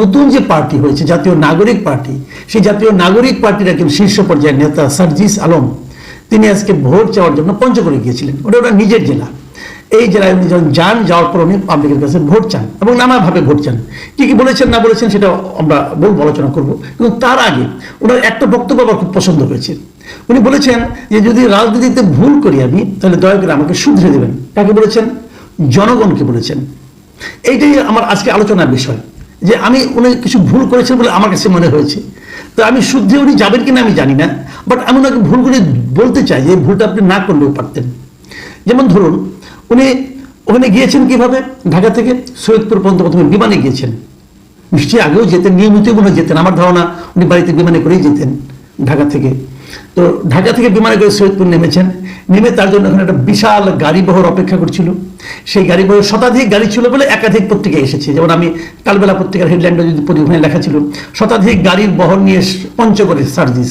নতুন যে পার্টি হয়েছে, জাতীয় নাগরিক পার্টি, সেই জাতীয় নাগরিক পার্টির একজন শীর্ষ পর্যায়ের নেতা সার্জিস আলম, তিনি আজকে ভোট চাওয়ার জন্য পঞ্চগড়ে গিয়েছিলেন। ওটা ওটা নিজের জেলা। এই জেলায় উনি যখন যান, যাওয়ার পর উনি পাবলিকের কাছে ভোট চান এবং নানাভাবে ভোট চান। কি কি বলেছেন, না বলেছেন সেটা আমরা বলব, আলোচনা করব। কিন্তু তার আগে ওনার একটা বক্তব্য আমার খুব পছন্দ হয়েছে। উনি বলেছেন যে, যদি রাজনীতিতে ভুল করি আমি, তাহলে দয়া করে আমাকে শুধরে দেবেন। কাকে বলেছেন? জনগণকে বলেছেন। এইটাই আমার আজকে আলোচনার বিষয়। যে আমি উনি কিছু ভুল করেছেন বলে আমার কাছে মনে হয়েছে। তো আমি শুদ্ধে উনি যাবেন কিনা আমি জানি না বাট আমি ওনাকে ভুল করে বলতে চাই যে ভুলটা আপনি না করলেও পারতেন। যেমন ধরুন, উনি ওখানে গিয়েছেন কীভাবে? ঢাকা থেকে সৈয়দপুর পর্যন্ত প্রথমে বিমানে গিয়েছেন। নিশ্চয়ই আগেও যেতেন নিয়মিত মনে যেতেন, আমার ধারণা উনি বাড়িতে বিমানে করেই যেতেন ঢাকা থেকে। তো ঢাকা থেকে বিমানে করে সৈয়দপুর নেমেছেন। নেমে তার জন্য ওখানে একটা বিশাল গাড়ি বহর অপেক্ষা করছিল। সেই গাড়ি বহর শতাধিক গাড়ি ছিল বলে একাধিক পত্রিকা এসেছে। যেমন আমি কালবেলা পত্রিকার হেডলাইনটা যদি ওখানে লেখা ছিল, শতাধিক গাড়ির বহর নিয়ে পঞ্চগড়ে সার্ভিস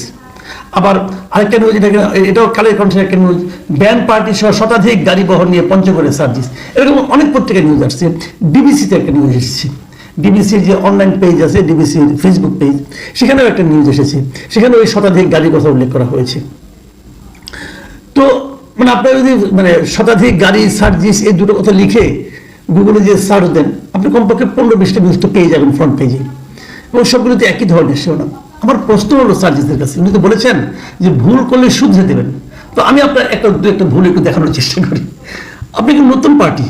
আবার আরেকটা নিউজ এটা এটাও কালের কণ্ঠের একটা নিউজ ব্যান্ড পার্টি সহ শতাধিক গাড়ি বহর নিয়ে পঞ্চগড়ে সার্ভিস এরকম অনেক পত্রিকা নিউজ আসছে। ডিবিসিতে একটা নিউজ এসেছে। ডিবিসির যে অনলাইন পেজ আছে ডিবিসির ফেসবুক পেজ সেখানেও একটা নিউজ এসেছে। সেখানে ওই শতাধিক গাড়ির কথা উল্লেখ করা হয়েছে। তো মানে আপনারা যদি মানে শতাধিক গাড়ি, সার্জিস, এই দুটো কথা লিখে গুগলে যে সার্চ দেন, আপনি কমপক্ষে পনেরো বিশটা নিউজ তো পেয়ে যাবেন ফ্রন্ট পেজে এবং সবগুলোতে একই ধরনের শিরোনাম আমার প্রশ্ন হলো সার্জিসের কাছে, উনি তো বলেছেন যে ভুল করলে শুধরে দেবেন। তো আমি আপনার একটা, দু একটা ভুল একটু দেখানোর চেষ্টা করি। আপনি কি নতুন পার্টি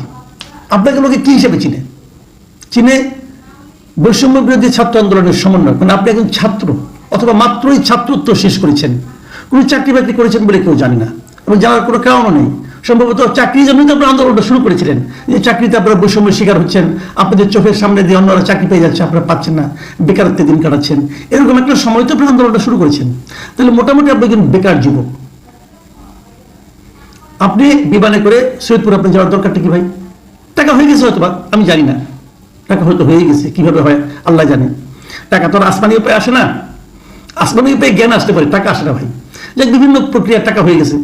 আপনাকে লোকে কী হিসেবে চিনে? চিনে বৈষম্য বিরোধী ছাত্র আন্দোলনের সমন্বয় মানে আপনি একজন ছাত্র, অথবা মাত্রই ছাত্রত্ব শেষ করেছেন। কোনো চাকরি বাকরি করেছেন বলে কেউ জানে না। এবং জানার কোনো কারণও নেই। সম্ভবত চাকরির জন্যই তো আপনার আন্দোলনটা শুরু করেছিলেন। যে চাকরিতে আপনারা বৈষম্যের শিকার হচ্ছেন, আপনাদের চোখের সামনে দিয়ে অন্যরা চাকরি পেয়ে যাচ্ছে, আপনারা পাচ্ছেন না। বেকারত্বে দিন কাটাচ্ছেন। এরকম একটা সময় তো আপনার আন্দোলনটা শুরু করেছেন। তাহলে মোটামুটি আপনি একজন বেকার যুবক। আপনি বিমানে করে সৈয়দপুর আপনি যাওয়ার দরকারটা কি ভাই? টাকা হয়ে গেছে হয়তো আমি জানি না। টাকা হয়তো হয়ে গেছে, কীভাবে হয় আল্লাহ জানে। টাকা তো আর আসমানি উপায় আসে না। আসমানি উপায় জ্ঞান আসতে পারে, টাকা আসে না ভাই। যে বিভিন্ন প্রক্রিয়ার টাকা হয়ে গেছে।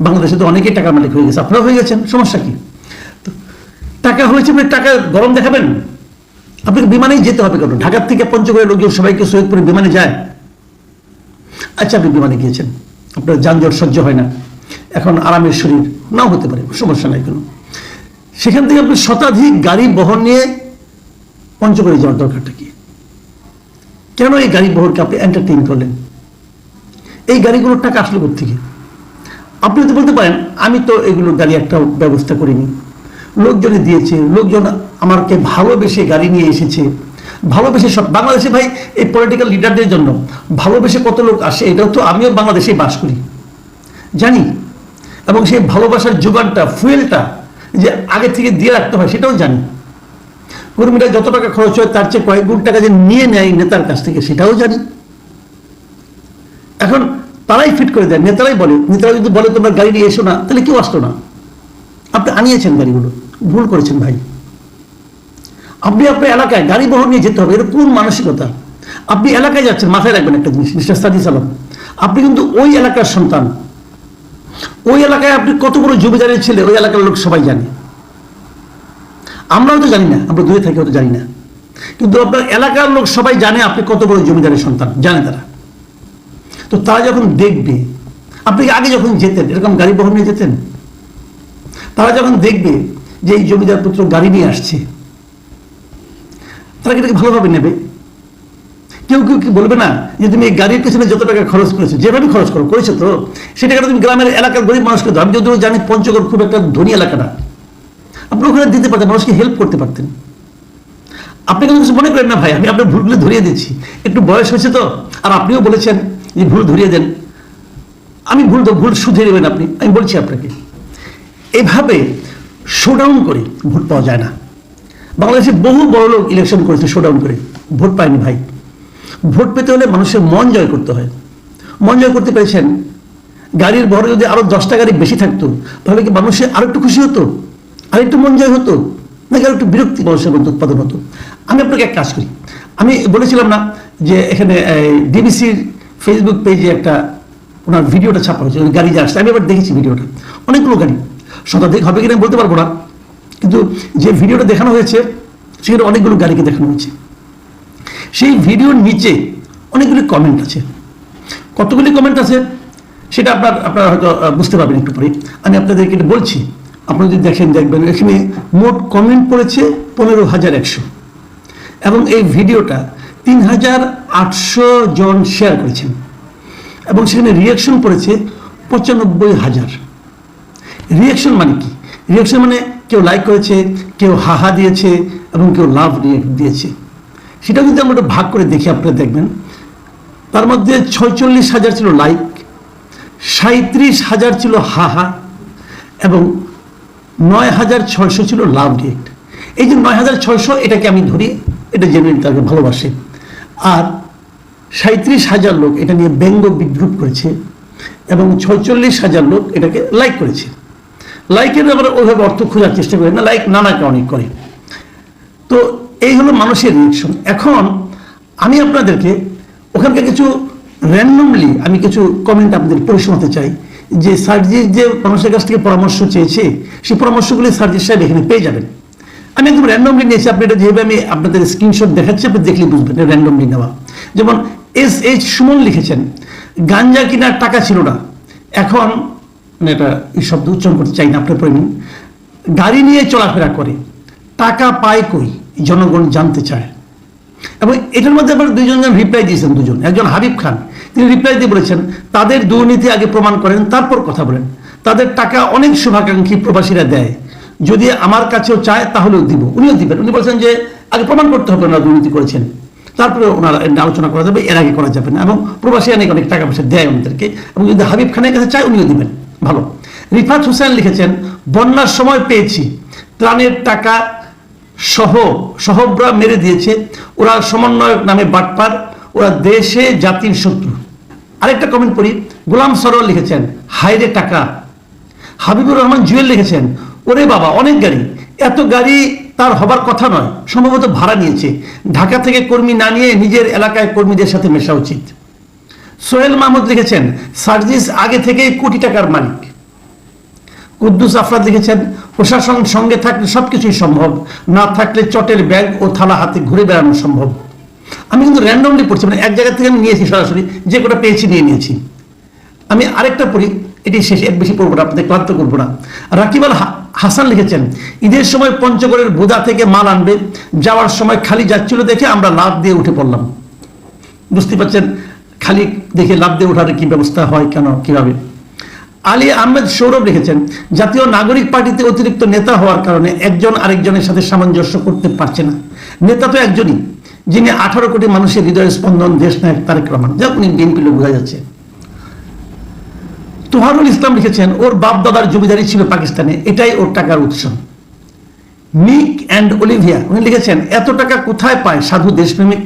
বাংলাদেশে তো অনেকেই টাকার মালিক হয়ে গেছে। আপনারা হয়ে গেছেন, সমস্যা কি? টাকা হয়েছে মানে টাকা গরম দেখাবেন। আপনাকে বিমানেই যেতে হবে কেন ঢাকার থেকে পঞ্চগড়ের লোকজন সবাইকে সৈয়দপুরে বিমানে যায়। আচ্ছা আপনি বিমানে গিয়েছেন। আপনার যানজট সহ্য হয় না। এখন আরামের শরীর নাও হতে পারে, সমস্যা নাই কোনো। সেখান থেকে আপনি শতাধিক গাড়ি বহন নিয়ে পঞ্চগড়ে যাওয়ার দরকারটা কি? কেন এই গাড়ি বহরকে আপনি এন্টারটেইন করলেন। এই গাড়িগুলোর টাকা আসলো থেকে আপনি তো বলতে পারেন, আমি তো এগুলো গাড়ি একটা ব্যবস্থা করিনি। লোকজনে দিয়েছে, লোকজন আমাকে ভালোবেসে গাড়ি নিয়ে এসেছে। ভালোবেসে সব বাংলাদেশে ভাই, এই পলিটিক্যাল লিডারদের জন্য ভালোবেসে কত লোক আসে, এটাও তো আমিও বাংলাদেশেই বাস করি। জানি। এবং সেই ভালোবাসার যোগানটা ফুয়েলটা যে আগে থেকে দিয়ে রাখতে হয়, সেটাও জানি। কর্মীরা যত টাকা খরচ হয়, তার চেয়ে কয়েক গুণ টাকা যে নিয়ে নেয় নেতার কাছ থেকে, সেটাও জানি। এখন তারাই ফিট করে দেয়, নেতারাই বলে, নেতারা যদি বলে, তোমরা গাড়ি নিয়ে এসো না, তাহলে কেউ আসতো না। আপনি আনিয়েছেন গাড়িগুলো, ভুল করেছেন ভাই। আপনি আপনার এলাকায় গাড়ি বহর নিয়ে যেতে হবে, এটা কোন মানসিকতা? আপনি এলাকায় যাচ্ছেন, মাথায় রাখবেন একটা জিনিস, মিস্টার সাদি সালাম আপনি কিন্তু ওই এলাকার সন্তান। ওই এলাকায় আপনি কত বড় জমিদারের ছেলে ওই এলাকার লোক সবাই জানে। আমরাও তো জানি না, আমরা দূরে থাকি হয়তো জানি না। কিন্তু আপনার এলাকার লোক সবাই জানে আপনি কত বড় জমিদারের সন্তান, জানে তারা। তো তারা যখন দেখবে, আপনি আগে যখন যেতেন, এরকম গাড়ি বহন নিয়ে যেতেন? তারা যখন দেখবে যে এই জমিদার পুত্র গাড়ি নিয়ে আসছে, তারা এটাকে ভালোভাবে নেবে? কেউ কেউ কি বলবে না যে তুমি এই গাড়ির পেছনে যত টাকা খরচ করেছ, যেভাবে খরচ করো, করেছ তো? সে টাকাটা তুমি গ্রামের এলাকার গরিব মানুষকে দাও। আমি যদিও জানি পঞ্চগড় খুব একটা ধনী এলাকা না। আপনি ওখানে দিতে পারতেন, মানুষকে হেল্প করতে পারতেন। আপনি কিন্তু মনে করেন না ভাই? আমি আপনার ভুলগুলো ধরিয়ে দিচ্ছি। একটু বয়স হয়েছে তো? আর আপনিও বলেছেন যে ভুল ধরিয়ে দেন। আমি ভুল তো, ভুল শুধরে নেবেন আপনি। আমি বলছি আপনাকে, এভাবে শোডাউন করে ভোট পাওয়া যায় না। বাংলাদেশে বহু বড় লোক ইলেকশন করেছে শোডাউন করে। ভোট পায়নি ভাই। ভোট পেতে হলে মানুষের মন জয় করতে হয়। মন জয় করতে পেরেছেন? গাড়ির ভরে যদি আরও দশটা গাড়ি বেশি থাকতো, তাহলে কি মানুষের আরও একটু খুশি হতো? আর একটু মন জয় হতো? নাকি আরও একটু বিরক্তি মানুষের মধ্যে উৎপাদন হতো? আমি আপনাকে এক কাজ করি। আমি বলেছিলাম না যে এখানে ডিবিসির ফেসবুক পেজে একটা ওনার ভিডিওটা ছাপা হয়েছে গাড়ি যা আসছে। আমি এবার দেখেছি ভিডিওটা। অনেকগুলো গাড়ি। শতাধিক হবে কিনা বলতে পারব না। কিন্তু যে ভিডিওটা দেখানো হয়েছে, সেখানে অনেকগুলো গাড়িকে দেখানো হয়েছে। সেই ভিডিওর নিচে অনেকগুলি কমেন্ট আছে। কতগুলি কমেন্ট আছে সেটা আপনার, আপনারা হয়তো বুঝতে পারবেন একটু পরে আমি আপনাদেরকে এটা বলছি, আপনারা যদি দেখেন, দেখবেন, এখানে মোট কমেন্ট পড়েছে পনেরো হাজার একশো। এবং এই ভিডিওটা তিন হাজার আটশো জন শেয়ার করেছেন। এবং সেখানে রিয়াকশন পড়েছে পঁচানব্বই হাজার। রিয়াকশন মানে কি? রিয়াকশন মানে কেউ লাইক করেছে, কেউ হাহা দিয়েছে, এবং কেউ লাভ দিয়েছে। সেটা যদি আমরা ভাগ করে দেখি, আপনারা দেখবেন। তার মধ্যে ছয়চল্লিশ হাজার ছিল লাইক সাঁত্রিশ হাজার ছিল হাহা, এবং নয় হাজার ছয়শো ছিল লাভ রিয়েক্ট এই যে নয় হাজার ছয়শো, এটাকে আমি ধরি, এটা জেনুইন তাকে ভালোবাসে। আর সাঁত্রিশ হাজার লোক এটা নিয়ে ব্যঙ্গ বিদ্রুপ করেছে, এবং ছয়চল্লিশ হাজার লোক এটাকে লাইক করেছে। লাইকের আবার ওইভাবে অর্থ খোঁজার চেষ্টা করে না লাইক নানাকে অনেক করে। তো এই হলো মানুষের রিয়েকশন এখন আমি আপনাদেরকে ওখানকার কিছু র্যান্ডমলি আমি কিছু কমেন্ট আপনাদের পড়ে শোনাতে চাই। যে সার্জির যে মানুষের কাছ থেকে পরামর্শ চেয়েছে, সেই পরামর্শগুলি সার্জির সাহেব এখানে পেয়ে যাবেন। আমি একদম র্যান্ডমলি নিয়েছি, আপনি এটা যেভাবে আমি আপনাদের স্ক্রিনশট দেখাচ্ছি, আপনি দেখলেই বুঝবেন র্যান্ডমলি নেওয়া। যেমন এস এইচ সুমন লিখেছেন, গাঞ্জা কেনার টাকা ছিল না। এখন মানে এটা এই শব্দ উচ্চারণ করতে চাই না, আপনার প্রেমী গাড়ি নিয়ে চলাফেরা করে। টাকা পায় কই? জনগণ জানতে চায়। এবং এটার মধ্যে আবার দুইজন জন রিপ্লাই দিয়েছেন, দুজন। একজন হাবিব খান, তিনি রিপ্লাই দিয়ে বলেছেন, তাদের দুর্নীতি আগে প্রমাণ করেন, তারপর কথা বলেন। তাদের টাকা অনেক শুভাকাঙ্ক্ষী প্রবাসীরা দেয়। যদি আমার কাছেও চায়, তাহলেও দিব। উনিও দিবেন। উনি বলছেন যে, আগে প্রমাণ করতে হবে ওনারা দুর্নীতি করেছেন। তারপরে ওনারা আলোচনা করা যাবে, এর আগে করা যাবে না। এবং প্রবাসী অনেক অনেক টাকা পয়সা দেয় ওনাদেরকে। এবং যদি হাবিব খানের কাছে চায়, উনিও দিবেন। ভালো। রিফাত হোসেন লিখেছেন, বন্যার সময় পেয়েছি। ত্রাণের টাকা সহ, সহবরা মেরে দিয়েছে। ওরা সমন্বয়ক নামে বাটপার, ওরা দেশে জাতির শত্রু। আরেকটা কমেন্ট পড়ি, গোলাম সরোয়ার লিখেছেন হাইরে টাকা। হাবিবুর রহমান জুয়েল লিখেছেন, ওরে বাবা, অনেক গাড়ি। এত গাড়ি তার হবার কথা নয়, সম্ভবত ভাড়া নিয়েছে। ঢাকা থেকে কর্মী না নিয়ে নিজের এলাকায় কর্মীদের সাথে মেশা উচিত। সোহেল মাহমুদ লিখেছেন, সার্জিস আগে থেকেই কোটি টাকার মালিক। কুদ্দুস আফরাদ লিখেছেন, প্রশাসন সঙ্গে থাকলে সবকিছুই সম্ভব, না থাকলে চটের ব্যাগ ও থালা হাতে ঘুরে বেড়ানো সম্ভব। আমি কিন্তু র্যান্ডমলি পড়ছি মানে এক জায়গা থেকে আমি নিয়েছি সরাসরি, যে কোটা পেয়েছি নিয়ে নিয়েছি। আমি আরেকটা পড়ি এটি শেষ, এর বেশি পড়ব না, আপনাদের ক্লান্ত করব না। রাকিব আল হাসান লিখেছেন, ঈদের সময় পঞ্চগড়ের বোদা থেকে মাল আনবে, যাওয়ার সময় খালি যাচ্ছিল দেখে আমরা লাভ দিয়ে উঠে পড়লাম। বুঝতে পারছেন, খালি দেখে লাভ দিয়ে ওঠার কি ব্যবস্থা হয় কেন, কীভাবে? আলী আহমেদ সৌরভ লিখেছেন, জাতীয় নাগরিক পার্টিতে অতিরিক্ত নেতা হওয়ার কারণে একজন আরেকজনের সাথে সামঞ্জস্য করতে পারছে না। নেতা তো একজনই, যিনি আঠারো কোটি মানুষের হৃদয় স্পন্দন দেশ নায়ক তারেক রহমান। যা উনি বিএনপি লোক বোঝা যাচ্ছে। তোহারুল ইসলাম লিখেছেন, ওর বাপ দাদার জমিদারি ছিল পাকিস্তানে, এটাই ওর টাকার উৎস। মিক অ্যান্ড অলিভিয়া উনি লিখেছেন, এত টাকা কোথায় পায় সাধু দেশপ্রেমিক?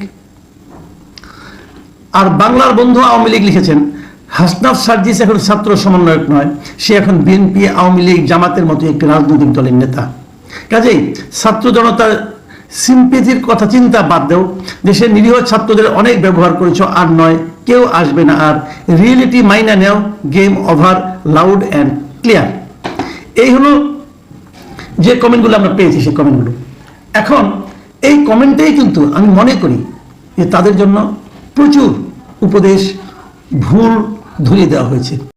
আর বাংলার বন্ধু আওয়ামী লীগ লিখেছেন হাসনাফ সার্জিস এখন ছাত্র সমন্বয়ক নয়, সে এখন বিএনপি, আওয়ামী লীগ, জামাতের মতো একটি রাজনৈতিক দলের নেতা। কাজেই ছাত্র জনতার সিম্পেথির কথা চিন্তা বাদ দেও, দেশের নিরীহ ছাত্রদের অনেক ব্যবহার করেছ, আর নয়, কেউ আসবে না, আর রিয়েলিটি মাইনা নেও game over loud and clear এই হলো যে কমেন্টগুলো আমরা পেয়েছি, সেই কমেন্টগুলো। এখন, এই কমেন্টেই কিন্তু আমি মনে করি যে তাদের জন্য প্রচুর উপদেশ, ভুল ধরিয়ে দেওয়া হয়েছে।